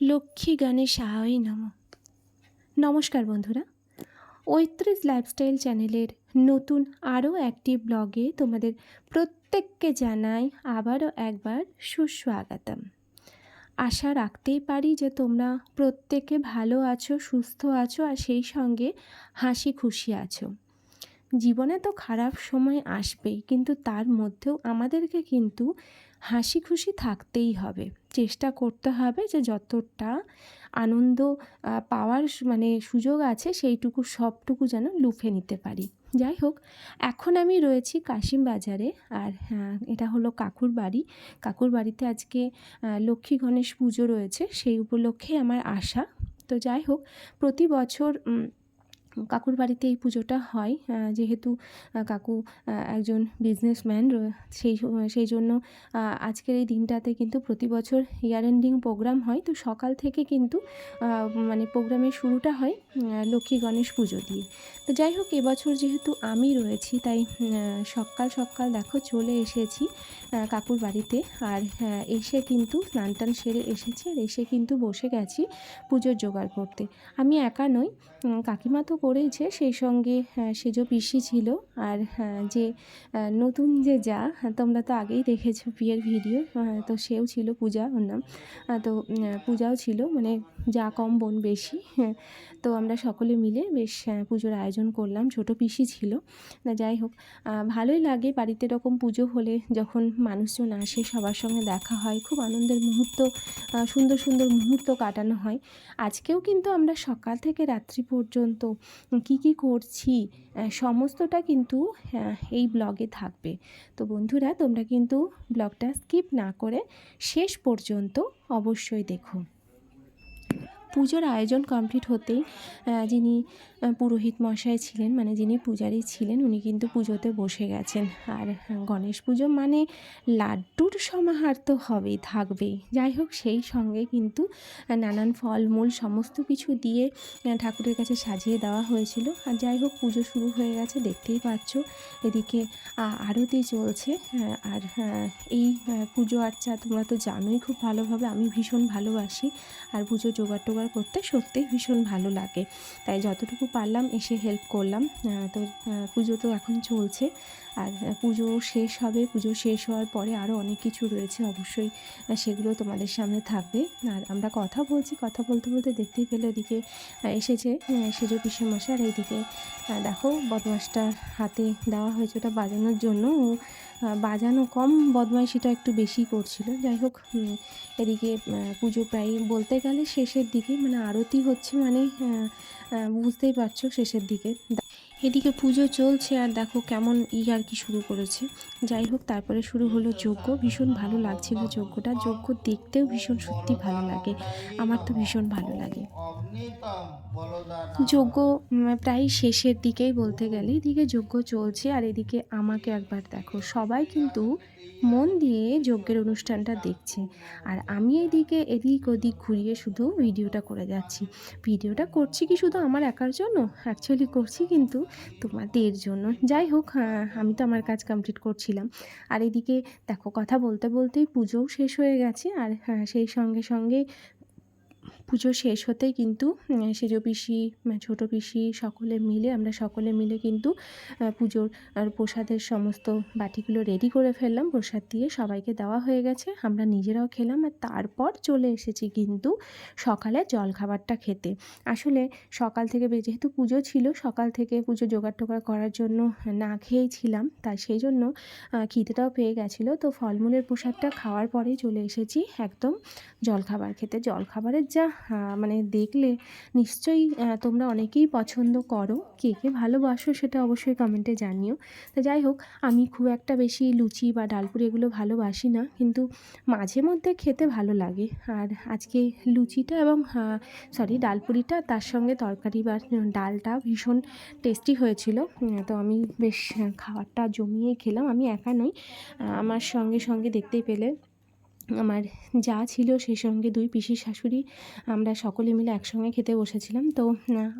লক্ষ্মী গানে নম। নমস্কার বন্ধুরা। ঐত্রিশ লাইফস্টাইল চ্যানেলের নতুন আরও একটি ব্লগে তোমাদের প্রত্যেককে জানাই আবারও একবার সুস্বাগতম। আশা রাখতেই পারি যে তোমরা প্রত্যেকে ভালো আছো, সুস্থ আছো আর সেই সঙ্গে হাসি খুশি আছো। জীবনে তো খারাপ সময় আসবেই, কিন্তু তার মধ্যেও আমাদেরকে কিন্তু হাসি খুশি থাকতেই হবে। চেষ্টা করতে হবে যে যতটা আনন্দ পাওয়ার মানে সুযোগ আছে সেইটুকু সবটুকু যেন লুফে নিতে পারি। যাই হোক এখন আমি রয়েছি কাশিম বাজারে আর আহ, এটা হলো কাকুর বাড়ি। কাকুর বাড়িতে আজকে লক্ষ্মী গণেশ পুজো রয়েছে সেই উপলক্ষে আমার আশা। তো যাই হোক প্রতি বছর কাকুর বাড়িতে এই পুজোটা হয়। যেহেতু কাকু একজন বিজনেসম্যান সেই সেই জন্য আজকের এই দিনটাতে কিন্তু প্রতি বছর ইয়ার এন্ডিং প্রোগ্রাম হয়। তো সকাল থেকে কিন্তু মানে প্রোগ্রামের শুরুটা হয় লক্ষ্মী গণেশ পুজো দিয়ে। তো যাই হোক, এবছর যেহেতু আমি রয়েছি, তাই সকাল সকাল দেখো চলে এসেছি কাকুর বাড়িতে। আর এসে কিন্তু স্নান টান সেরে এসেছি, আর এসে কিন্তু বসে গেছি পুজোর জোগাড় করতে। আমি একা নই কাকিমা তো করেইছে সেই সঙ্গে সে যে পিসি ছিল আর আহ, যে নতুন যে যা হ্যাঁ, তোমরা তো আগেই দেখেছ বিয়ের ভিডিও তো সেও ছিল পূজা ওর নাম তো পূজাও ছিল মানে যা কম বোন বেশি হ্যাঁ, তো আমরা সকলে মিলে বেশ পুজোর আয়োজন করলাম। ছোট পিসি ছিল। না যাই হোক ভালোই লাগে বাড়িতে এরকম পুজো হলে যখন মানুষজন আসে সবার সঙ্গে দেখা হয় খুব আনন্দের মুহূর্ত সুন্দর সুন্দর মুহূর্ত কাটানো হয়। আজকেও কিন্তু আমরা সকাল থেকে রাত্রি পর্যন্ত কি কি করছি সমস্তটা কিন্তু এই ব্লগে থাকবে। তো বন্ধুরা তোমরা কিন্তু ব্লগটা স্কিপ না করে শেষ পর্যন্ত অবশ্যই দেখো। পুজোর আয়োজন কমপ্লিট হতেই যিনি পুরোহিত মশাই ছিলেন মানে যিনি পূজারী ছিলেন উনি কিন্তু পুজোতে বসে গেছেন। আর গণেশ পুজো মানে লাড্ডুর সমাহার তো হবেই থাকবেই। যাই হোক সেই সঙ্গে কিন্তু নানান ফলমূল সমস্ত কিছু দিয়ে ঠাকুরের কাছে সাজিয়ে দেওয়া হয়েছিল। আর যাই হোক পুজো শুরু হয়ে গেছে দেখতেই পাচ্ছ এদিকে আরতি চলছে আর আহ, এই পুজো আর্চা তোমরা তো জানোই খুব ভালোভাবে আমি ভীষণ ভালোবাসি। আর পুজো জোগাড় টোগাড় করতে সত্যিই ভীষণ ভালো লাগে। তাই যতটুকু পারলাম এসে হেল্প করলাম। তো পুজো তো এখন চলছে। আর পুজো শেষ হবে। পুজো শেষ হওয়ার পরে আরও অনেক কিছু রয়েছে। অবশ্যই সেগুলো তোমাদের সামনে থাকবে। আর আমরা কথা বলছি। কথা বলতে বলতে দেখতেই পেলে এদিকে এসেছে সেজো পিসে মশা আর এইদিকে দেখো বদমাসটার হাতে দেওয়া হয়েছে ওটা বাজানোর জন্য। ও বাজানো কম বদমাইশিটা একটু বেশি করছিল। যাই হোক এদিকে পুজো প্রায় বলতে গেলে শেষের দিকে মানে আরতি হচ্ছে মানে আহ, বুঝতেই পারছ শেষের দিকে। এদিকে পুজো চলছে আর দেখো কেমন ই আর কি শুরু করেছে। যাই হোক, তারপরে শুরু হলো যজ্ঞ। ভীষণ ভালো লাগছিল যজ্ঞটা। যজ্ঞ দেখতেও ভীষণ সত্যি ভালো লাগে। আমার তো ভীষণ ভালো লাগে। যজ্ঞ প্রায় শেষের দিকেই বলতে গেলে এদিকে যজ্ঞ চলছে আর এদিকে আমাকে একবার দেখো। সবাই কিন্তু মন দিয়ে যজ্ঞের অনুষ্ঠানটা দেখছে। আর আমি এদিকে এদিক ওদিক ঘুরিয়ে শুধু ভিডিওটা করে যাচ্ছি। ভিডিওটা করছি কি শুধু আমার একার জন্য? অ্যাকচুয়ালি করছি কিন্তু তোমাদের জন্য। যাই হোক আহ, আমি তো আমার কাজ কমপ্লিট করছিলাম। আর এদিকে দেখো কথা বলতে বলতেই পুজোও শেষ হয়ে গেছে। আর হ্যাঁ, সেই সঙ্গে সঙ্গে পুজো শেষ হতেই কিন্তু সেজ পিসি ছোটো পিসি সকলে মিলে, আমরা সকলে মিলে কিন্তু পুজোর আর প্রসাদের সমস্ত বাটিগুলো রেডি করে ফেললাম। প্রসাদ দিয়ে সবাইকে দেওয়া হয়ে গেছে। আমরা নিজেরাও খেলাম আর তারপর চলে এসেছি কিন্তু সকালে জলখাবারটা খেতে। আসলে সকাল থেকে যেহেতু পুজো ছিল, সকাল থেকে পুজো জোগাড় টোগাড় করার জন্য না খেয়েই ছিলাম তাই সেই জন্য খিদেটাও পেয়ে গেছিল। তো ফলমূলের প্রসাদটা খাওয়ার পরেই চলে এসেছি একদম জলখাবার খেতে। জলখাবারের যা মানে দেখলে নিশ্চয়ই তোমরা অনেকেই পছন্দ করো। কে কে ভালোবাসো সেটা অবশ্যই কমেন্টে জানিও। তো যাই হোক, আমি খুব একটা বেশি লুচি বা ডালপুরি এগুলো ভালোবাসি না, কিন্তু মাঝে মধ্যে খেতে ভালো লাগে। আর আজকে লুচিটা এবং সরি ডালপুরিটা তার সঙ্গে তরকারি বা ডালটা ভীষণ টেস্টি হয়েছিল। তো আমি বেশ খাবারটা জমিয়ে খেলাম। আমি একা নই আমার সঙ্গে সঙ্গে দেখতেই পেলে। আমার যা ছিল সেই সঙ্গে দুই পিসির শাশুড়ি, আমরা সকলে মিলে একসঙ্গে খেতে বসেছিলাম। তো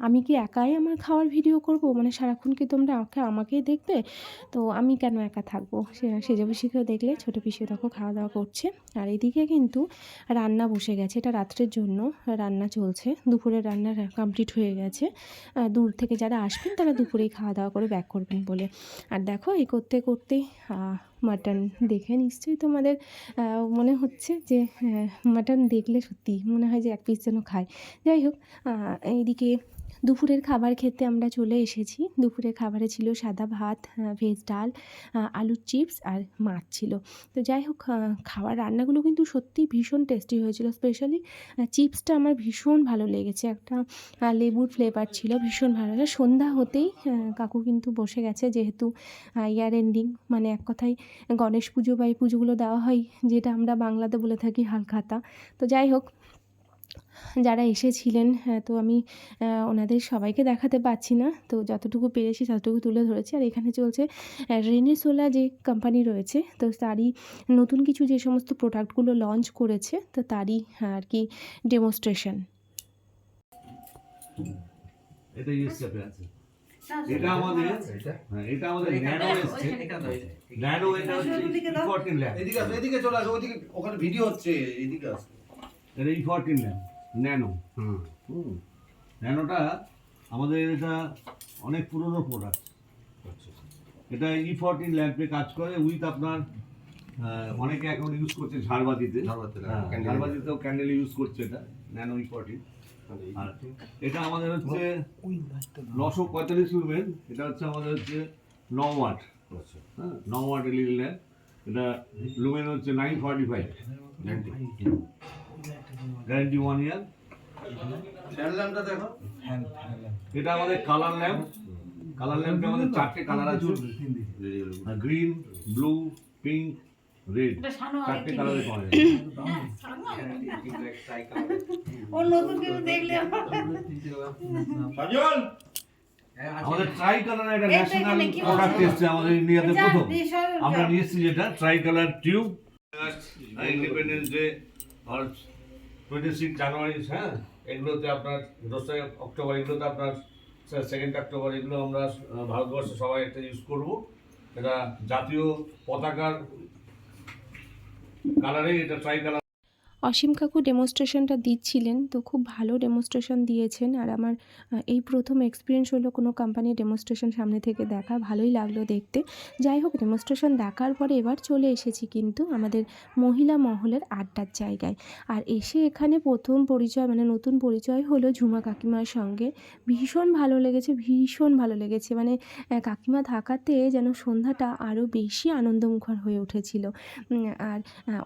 আমি কি একাই আমার খাওয়ার ভিডিও করব? মানে সারাক্ষণ কি তোমরা আমাকে, আমাকেই দেখবে? তো আমি কেন একা থাকব? সেজে পিসিকেও দেখলে, ছোটো পিসিও দেখো খাওয়া দাওয়া করছে। আর এদিকে কিন্তু রান্না বসে গেছে, এটা রাত্রের জন্য রান্না চলছে। দুপুরের রান্না কমপ্লিট হয়ে গেছে। দূর থেকে যারা আসবেন, তারা দুপুরেই খাওয়া দাওয়া করে ব্যাক করবেন বলে। আর দেখো এই করতে করতেই মাটন দেখে নিশ্চয়ই তোমাদের মনে হচ্ছে যে মাটন দেখলে সত্যি মনে হয় যে এক পিস যেন খায়। যাই হোক এইদিকে দুপুরের খাবার খেতে আমরা চলে এসেছি। দুপুরের খাবারে ছিল সাদা ভাত ভেজ ডাল আলুর চিপস আর মাছ ছিল। তো যাই হোক খাবার রান্নাগুলো কিন্তু সত্যিই ভীষণ টেস্টি হয়েছিল। স্পেশালি চিপসটা আমার ভীষণ ভালো লেগেছে। একটা লেবুর ফ্লেভার ছিল, ভীষণ ভালো লাগে সন্ধ্যা হতেই কাকু কিন্তু বসে গেছে। যেহেতু ইয়ার এন্ডিং মানে এক কথায় গণেশ পুজো বা এই পুজোগুলো দেওয়া হয়, যেটা আমরা বাংলাতে বলে থাকি হালখাতা। তো যাই হোক যারা এসেছিলেন হ্যাঁ, তো আমি ওনাদের সবাইকে দেখাতে পারছি না। তো যতটুকু পেরেছি ততটুকু তুলে ধরেছি। আর এখানে চলছে রেনেসোলা যে কোম্পানি রয়েছে তো তারই নতুন কিছু যে সমস্ত প্রোডাক্টগুলো লঞ্চ করেছে তো তারই আর কি ডেমনস্ট্রেশন এটা ইউএস চ্যাপে আছে। এটা আমাদের হ্যাঁ এটা আমাদের ন্যানো এসছে। ন্যানো এটা হচ্ছে ইফোর্টিন ল্যাব এদিকে আসো এদিকে চলে আসো ওইদিকে ওখানে ভিডিও হচ্ছে এদিকে আসো। এটা ইফোর্টিন ল্যাব ন্যানো। হুম। হুম। ন্যানোটা আমাদের এটা অনেক পুরনো প্রোডাক্ট আচ্ছা। এটা ই ফোরটিন ল্যাম্পে কাজ করে উইথ আপনার অনেকে এখন ইউজ করছে ঝাড়বাতিতে। ঝাড়বাতিতে, হ্যাঁ, ঝাড়বাতিতেও ক্যান্ডেল ইউজ করছে এটা ন্যানো ই ফোরটিন আর এটা আমাদের হচ্ছে নশো পঁয়তাল্লিশ লুমেন এটা হচ্ছে আমাদের হচ্ছে ন ওয়াট আচ্ছা। হ্যাঁ ন ওয়াট এলইডি ল্যাম্প এটা লুমেন হচ্ছে nine forty five guarantee one year fan ল্যাম্পটা দেখো এটা আমাদের কালার ল্যাম্প। কালার ল্যাম্পে আমাদের চারটে কালার আছে। Green blue pink red. চারটে কালারে পাওয়া যায়। ও নতুন কিছু দেখলে সজল আমাদের ট্রাই কালার একটা ন্যাশনাল প্রোডাক্ট এসছে আমাদের ইন্ডিয়াতে প্রথম। আমরা যা। নিয়ে এসেছি যেটা tri colour tube independence day twenty six January হ্যাঁ? এগুলোতে আপনার দোসরা অক্টোবর এগুলোতে আপনার সেকেন্ড অক্টোবর এগুলো আমরা ভারতবর্ষে সবাই একটা ইউজ করব। এটা জাতীয় পতাকার কালারে এটা ট্রাই কালার অসীম কাকু ডেমনস্ট্রেশনটা দিচ্ছিলেন, তো খুব ভালো ডেমনস্ট্রেশন দিয়েছেন। আর আমার এই প্রথম এক্সপিরিয়েন্স হলো কোনো কোম্পানির ডেমনস্ট্রেশন সামনে থেকে দেখা, ভালোই লাগল দেখতে। যাই হোক ডেমনস্ট্রেশন দেখার পরে এবার চলে এসেছি কিন্তু আমাদের মহিলা মহলের আড্ডার জায়গায়। আর এসে এখানে প্রথম পরিচয় মানে নতুন পরিচয় হলো ঝুমা কাকিমার সঙ্গে। ভীষণ ভালো লেগেছে, ভীষণ ভালো লেগেছে। মানে কাকিমা থাকাতে যেন সন্ধ্যাটা আরও বেশি আনন্দমুখর হয়ে উঠেছিল। আর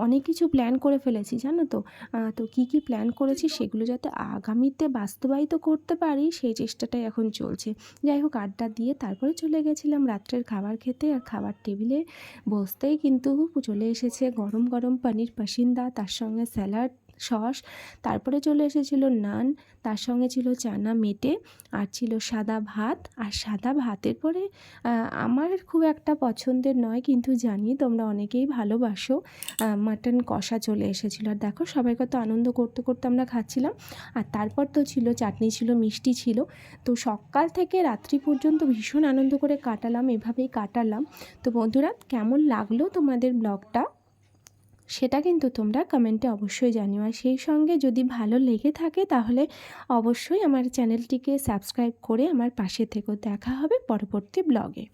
অনেক কিছু প্ল্যান করে ফেলেছি। জানো তো? তো কী কী প্ল্যান করেছি সেগুলো যাতে আগামীতে বাস্তবায়িত করতে পারি, সেই চেষ্টাটাই এখন চলছে। যাই হোক, আড্ডা দিয়ে তারপরে চলে গেছিলাম রাত্রের খাবার খেতে আর খাবার টেবিলে বসতেই কিন্তু চলে এসেছে গরম গরম পানির পাসিন্দা, তার সঙ্গে স্যালাড সস। তারপরে চলে এসেছিল নান, তার সঙ্গে ছিল চানা মেটে, আর ছিল সাদা ভাত। আর সাদা ভাতের পরে আমার খুব একটা পছন্দের নয়, কিন্তু জানি তোমরা অনেকেই ভালোবাসো মাটন কষা চলে এসেছিল। আর দেখো, সবাই কত আনন্দ করতে করতে আমরা খাচ্ছিলাম। আর তারপর তো ছিল, চাটনি ছিল, মিষ্টি ছিল। তো সকাল থেকে রাত্রি পর্যন্ত ভীষণ আনন্দ করে কাটালাম, এভাবেই কাটালাম। তো বন্ধুরা, কেমন লাগল তোমাদের ব্লগটা? সেটা কিন্তু তোমরা কমেন্টে অবশ্যই জানিও। আর সেই সঙ্গে যদি ভালো লেগে থাকে তাহলে অবশ্যই আমার চ্যানেলটিকে সাবস্ক্রাইব করে আমার পাশে থেকেও দেখা হবে পরবর্তী ব্লগে।